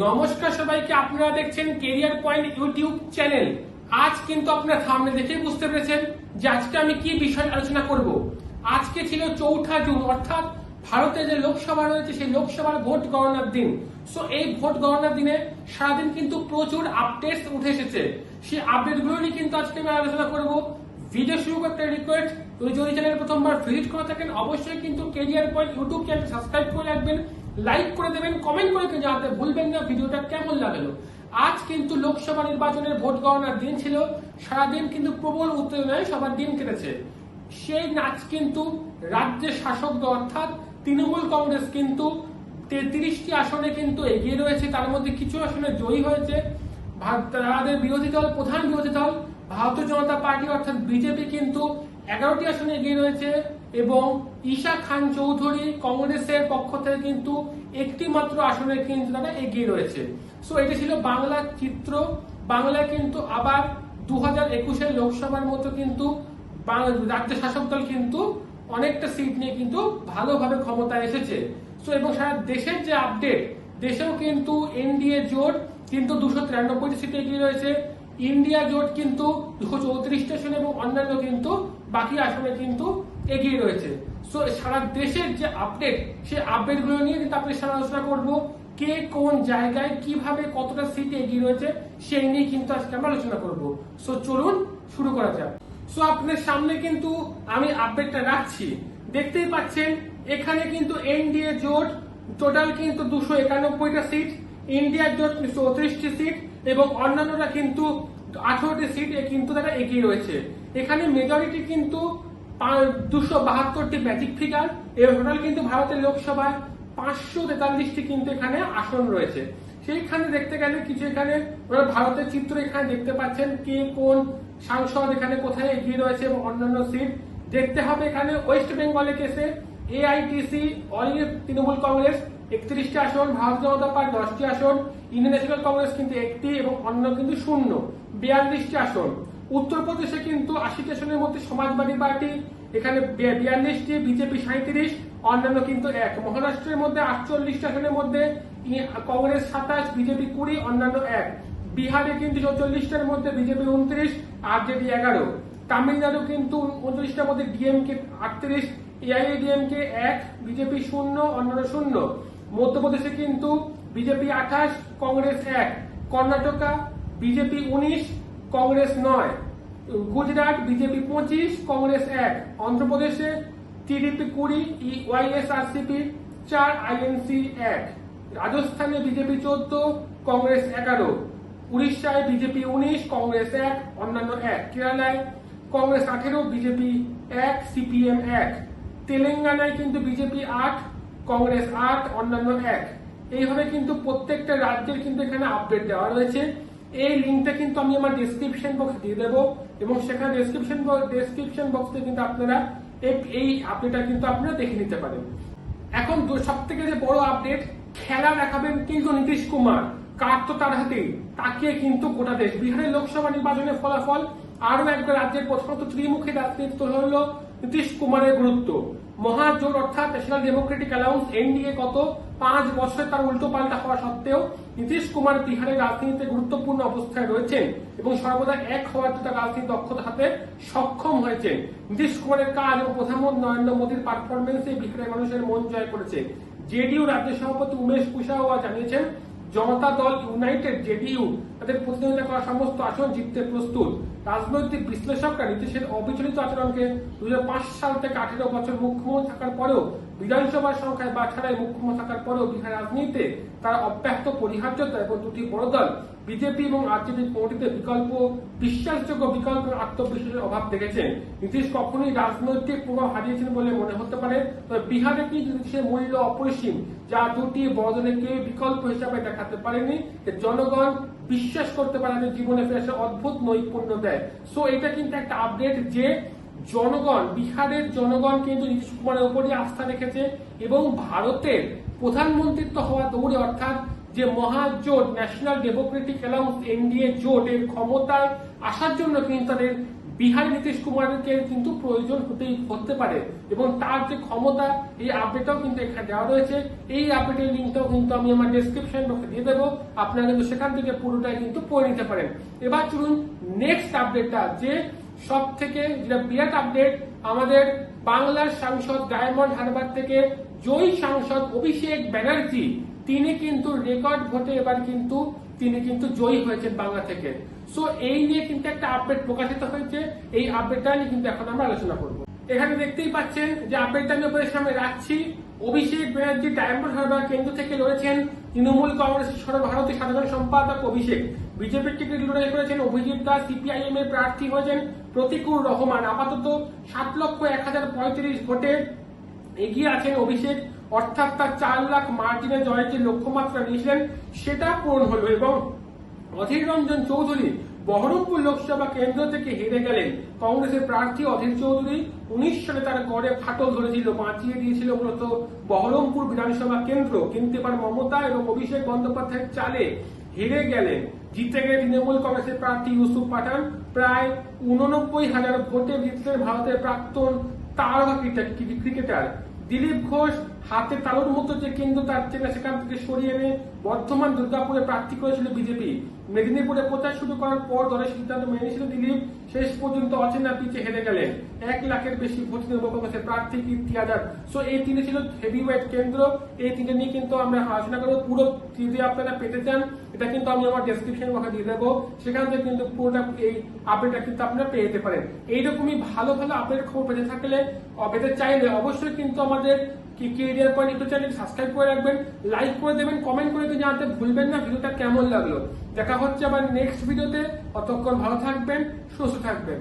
নমস্কার সবাইকে, আপনারা দেখছেন কেরিয়ার পয়েন্ট ইউটিউব চ্যানেল আজ কিন্তু আপনারা সামনে দেখে বুঝতে পেরেছেন যে আজকে আমি কি বিষয় আলোচনা করব। আজকে ছিল চৌঠা জুন, অর্থাৎ ভারতে যে লোকসভা রয়েছে, সেই লোকসভার ভোট গণনার দিন। সো এই ভোট গণনার দিনে সারাদিন কিন্তু প্রচুর আপডেটস উঠে এসেছে। সেই আপডেটগুলো নিয়ে কিন্তু আজকে আমি আলোচনা করব। ভিডিও শুরু করতে রিকোয়েস্ট তুমি যদি চ্যানেল প্রথমবার ভিজিট করে থাকেন, অবশ্যই কিন্তু career point YouTube channel subscribe করে রাখবেন লাইক করে দেবেন কমেন্ট করে জানাতে ভুলবেন না, ভিডিওটা কেমন লাগল। আজ কিন্তু লোকসভা নির্বাচনের ভোট গণনার দিন ছিল, সারাদিন কিন্তু প্রবল উত্তেজনায় সবার দিন কেটেছে। সেই নাচ কিন্তু রাজ্যের শাসক দল, অর্থাৎ তৃণমূল কংগ্রেস কিন্তু তেত্রিশটি আসনে কিন্তু এগিয়ে রয়েছে, তার মধ্যে কিছু আসনে জয়ী হয়েছে। তাদের বিরোধী দল, প্রধান বিরোধী দল, ভারতীয় জনতা পার্টি, অর্থাৎ বিজেপি কিন্তু এগারোটি আসনে এগিয়ে রয়েছে এবং ঈশা খান চৌধুরী কংগ্রেসের পক্ষ থেকে কিন্তু একটি মাত্র আসনে কিন্তু তারা এগিয়ে রয়েছে। সো এটা ছিল বাংলার চিত্র। বাংলায় কিন্তু আবার দু হাজার একুশের লোকসভার মতো কিন্তু রাজ্য শাসক দল কিন্তু অনেকটা সিট নিয়ে কিন্তু ভালোভাবে ক্ষমতায় এসেছে। সো এবং সারা দেশের যে আপডেট দেশেও কিন্তু এনডিএ জোট কিন্তু দুশো তিরানব্বইটি সিটে এগিয়ে রয়েছে। ইন্ডিয়া জোট কিন্তু দুশো চৌত্রিশটা আসনে এবং অন্যান্য কিন্তু বাকি আসনে কিন্তু এগিয়ে রয়েছে। সো সারা দেশের যে আপডেট সেই আপডেটগুলো নিয়ে কিন্তু আপনার সামনে আলোচনা করব। কে কোন জায়গায় কীভাবে কতটা সিটে এগিয়ে রয়েছে, সেই নিয়ে কিন্তু আজকে আমরা আলোচনা করব। সো চলুন শুরু করা যাক। সো আপনার সামনে কিন্তু আমি আপডেটটা রাখছি। দেখতেই পাচ্ছেন, এখানে কিন্তু এনডিএ জোট টোটাল কিন্তু দুশো একানব্বইটা সিট ইন্ডিয়া জোট চৌত্রিশটি সিট এবং অন্যান্যরা কিন্তু আঠারোটি সিট কিন্তু তারা এগিয়ে রয়েছে। এখানে মেজরিটি কিন্তু দুশো বাহাত্তরটি ম্যাজিক ফিগার এবং টোটাল কিন্তু ভারতের লোকসভায় পাঁচশো তেতাল্লিশটি কিন্তু এখানে আসন রয়েছে। সেইখানে দেখতে গেলে কিছু এখানে ভারতের চিত্র এখানে দেখতে পাচ্ছেন কে কোন সাংসদ এখানে কোথায় এগিয়ে রয়েছে এবং অন্যান্য সিট। দেখতে হবে এখানে ওয়েস্ট বেঙ্গলে কেসে AITC all India Trinamool Congress একত্রিশটি আসন ভারতীয় জনতা পার্টি দশটি আসন, ইন্ডিয়ান ন্যাশনাল কংগ্রেস কিন্তু একটি এবং অন্য কিন্তু শূন্য। বিয়াল্লিশটি আসন। উত্তরপ্রদেশে কিন্তু আশিটি আসনের মধ্যে সমাজবাদী পার্টি, এখানে বিয়াল্লিশটি, বিজেপি সাঁত্রিশ অন্যান্য কিন্তু এক। মহারাষ্ট্রের মধ্যে আটচল্লিশটি আসনের মধ্যে কংগ্রেস সাতাশ, বিজেপি কুড়ি, অন্যান্য এক। বিহারে কিন্তু চৌচল্লিশটার মধ্যে বিজেপি উনত্রিশ, আরজেডি এগারো। তামিলনাড়ু কিন্তু উনত্রিশটার মধ্যে ডিএমকে আটত্রিশ, এআইএডিএমকে এক, বিজেপি শূন্য, অন্যান্য শূন্য। মধ্যপ্রদেশে কিন্তু বিজেপি আঠাশ, কংগ্রেস এক। কর্ণাটকা বিজেপি উনিশ, কংগ্রেস নয়। গুজরাট বিজেপি পঁচিশ, কংগ্রেস এক। অন্ধ্রপ্রদেশে টিডিপি কুড়ি ওয়াইএসআরসিপি চার আইএনসি এক। রাজস্থানে বিজেপি চোদ্দ, কংগ্রেস এগারো। উড়িষ্যায় বিজেপি উনিশ, কংগ্রেস এক, অন্যান্য এক। কেরালায় কংগ্রেস আঠেরো, বিজেপি এক, সিপিএম এক। তেলেঙ্গানায় কিন্তু বিজেপি আট কংগ্রেস আট, অন্যান্য এক। এইভাবে কিন্তু প্রত্যেকটা রাজ্যের কিন্তু এখানে আপডেট দেওয়া রয়েছে। এই লিঙ্কটা কিন্তু আমি আমার ডেসক্রিপশন বক্স দিয়ে দেবো এবং সেখানে ডেসক্রিপশন ডেসক্রিপশন বক্সে কিন্তু আপনারা এই- আপডেটটা কিন্তু আপনারা দেখে নিতে পারেন। এখন সব থেকে যে বড় আপডেট খেলা দেখাবেন কিন্তু নীতিশ কুমার। কার তো তার হাতেই তাকিয়ে কিন্তু গোটা দেশ। বিহারের লোকসভা নির্বাচনের ফলাফল আরও একবার রাজ্যের প্রথমত ত্রিমুখী রাজনীতি হলো নীতিশ কুমারের গুরুত্ব। মহাজোট অর্থাৎ ন্যাশনাল ডেমোক্রেটিক অ্যালাউন্স এনডিএ কত পাঁচ বছর তার উল্টো পাল্টা হওয়া সত্ত্বেও নীতিশ কুমার বিহারের রাজনীতিতে গুরুত্বপূর্ণ অবস্থায় রয়েছেন এবং সর্বদা এক হওয়ার তার রাজনীতি দক্ষতা হাতে সক্ষম হয়েছেন। নীতিশ কুমারের কাজ এবং প্রধানমন্ত্রী নরেন্দ্র মোদীর পারফরমেন্সে বিহারের মানুষের মন জয় করেছে। জেডিইউ রাজ্য সভাপতি উমেশ কুশাওয়া জানিয়েছেন জনতা দল, ইউনাইটেড, জেডিইউ, তাদের প্রতিদ্বন্দ্বিতা করা সমস্ত আসন জিততে প্রস্তুত। রাজনৈতিক বিশ্লেষকরা নীতিশের অবিচলিত আচরণকে দুই হাজার পাঁচ সাল থেকে আঠেরো বছর মুখ্যমন্ত্রী থাকার পরেও বিধানসভার সংখ্যায় বা ছাড়াই মুখ্যমন্ত্রী থাকার পরেও বিহার রাজনীতিতে তার অব্যাহত পরিহার্যতা এবং দুটি বড় দল, বিজেপি এবং আরজেডি কোনটিতে বিকল্প, বিশ্বাসযোগ্য বিকল্প আত্মবিশ্বাসের অভাব দেখেছেন। নীতিশ কখনোই রাজনৈতিক প্রভাব হারিয়েছেন বলে মনে হতে পারে। তবে বিহারে কিন্তু নীতিশের মূল্য অপরিসীম, যা দুটি বড় দলকে বিকল্প হিসাবে দেখাতে পারেনি জনগণ বিশ্বাস করতে পারে জীবনে ফিরে অদ্ভুত নৈপুণ্য দেয়। সো এটা কিন্তু একটা আপডেট যে জনগণ, বিহারের জনগণ কিন্তু নীতিশ কুমারের উপরই আস্থা রেখেছে এবং ভারতের প্রধানমন্ত্রিত্ব হওয়া দৌড়ে, অর্থাৎ যে মহাজোট ন্যাশনাল ডেমোক্রেটিক অ্যালাউন্স এনডিএ জোট এর ক্ষমতায় আসার জন্য কিন্তু তাদের বিহার নীতিশ কুমারকে কিন্তু প্রয়োজন হতেই, হতে পারে এবং তার যে ক্ষমতা, এই আপডেটটাও কিন্তু এখানে দেওয়া রয়েছে। এই আপডেটের লিঙ্কটাও কিন্তু আমি আমার ডেসক্রিপশন বক্সে দিয়ে দেবো। আপনারা কিন্তু সেখান থেকে পুরোটাই কিন্তু পড়ে নিতে পারেন। এবার চলুন নেক্সট আপডেটটা যে সব থেকে যেটা বিরাট আপডেট আমাদের বাংলার সাংসদ ডায়মন্ড হারবার থেকে, জয়ী সাংসদ অভিষেক ব্যানার্জি, তিনি কিন্তু রেকর্ড ভোটে এবার কিন্তু, তিনি কিন্তু জয়ী হয়েছেন বাংলা থেকে। সো এই নিয়ে কিন্তু একটা আপডেট প্রকাশিত হয়েছে। এই আপডেটটা নিয়ে কিন্তু এখন আমরা আলোচনা করব। এখানে দেখতেই পাচ্ছেন যে আপডেটটা আমি আপনাদের সামনে রাখছি। অভিষেক ব্যানার্জি ডায়মন্ড হারবার কেন্দ্র থেকে লড়েছেন তৃণমূল কংগ্রেসের সর্বভারতীয় সাধারণ সম্পাদক অভিষেক। বিজেপির টিকিট লড়াই করেছেন অভিজিৎ দাস সিপিআইএম এর প্রার্থী হয়েছেন প্রতিকুর রহমান। আপাতত সাত লক্ষ এক হাজার পঁয়ত্রিশ ভোটে এগিয়ে আছেন অভিষেক। অর্থাৎ তার চার লাখ মার্জিনে জয়ের যে লক্ষ্যমাত্রা নিয়েছিলেন, সেটা পূরণ হলো এবং অধীর রঞ্জন চৌধুরী বহরমপুর লোকসভা কেন্দ্র থেকে হেরে গেলেন কংগ্রেসের প্রার্থী অধীর চৌধুরী। উনিশ সালে তার গড়ে ফাটল ধরেছিল, বাঁচিয়ে দিয়েছিল মূলত বহরমপুর বিধানসভা কেন্দ্র। কিন্তু এবার মমতা এবং অভিষেক বন্দ্যোপাধ্যায়ের চালে হেরে গেলেন। জিতে গেলে তৃণমূল কংগ্রেসের প্রার্থী ইউসুফ পাঠান। প্রায় উননব্বই হাজার ভোটে জিতলেন ভারতের প্রাক্তন তারকা ক্রিকেট- ক্রিকেটার দিলীপ ঘোষ হাতে তালুর মতো যে কেন্দ্র তার চেনা সেখান থেকে সরিয়ে এনে বর্ধমান, দুর্গাপুরে প্রার্থী করেছিল বিজেপি। মেদিনীপুরে প্রচার শুরু করার পর দলের সিদ্ধান্ত মেনে নিয়েছিল দিলীপ। শেষ পর্যন্ত অচেনা পিছে হেরে গেলেন। এক লাখের বেশি ভোট কংগ্রেসের প্রার্থী কীর্তি আজাদ। সো এই তিনে ছিল হেভিওয়েট কেন্দ্র। এই তিনটে নিয়ে কিন্তু আমরা আলোচনা করব। পুরো যদি আপনারা পেতে চান। এটা কিন্তু আমি আমার ডেসক্রিপশন বক্সে দিয়ে দেবো। সেখান থেকে কিন্তু পুরোটা এই আপডেটটা কিন্তু আপনারা পেয়ে যেতে পারেন। এইরকমই ভালো ভালো আপডেট খবর পেতে থাকলে পেতে চাইলে অবশ্যই কিন্তু আমাদের কি career point YouTube channel subscribe করে রাখবেন লাইক করে দেবেন কমেন্ট করে কিন্তু জানাতে ভুলবেন না, ভিডিওটা কেমন লাগল। দেখা হচ্ছে আবার নেক্সট ভিডিওতে অতক্ষণ ভালো থাকবেন, সুস্থ থাকবেন।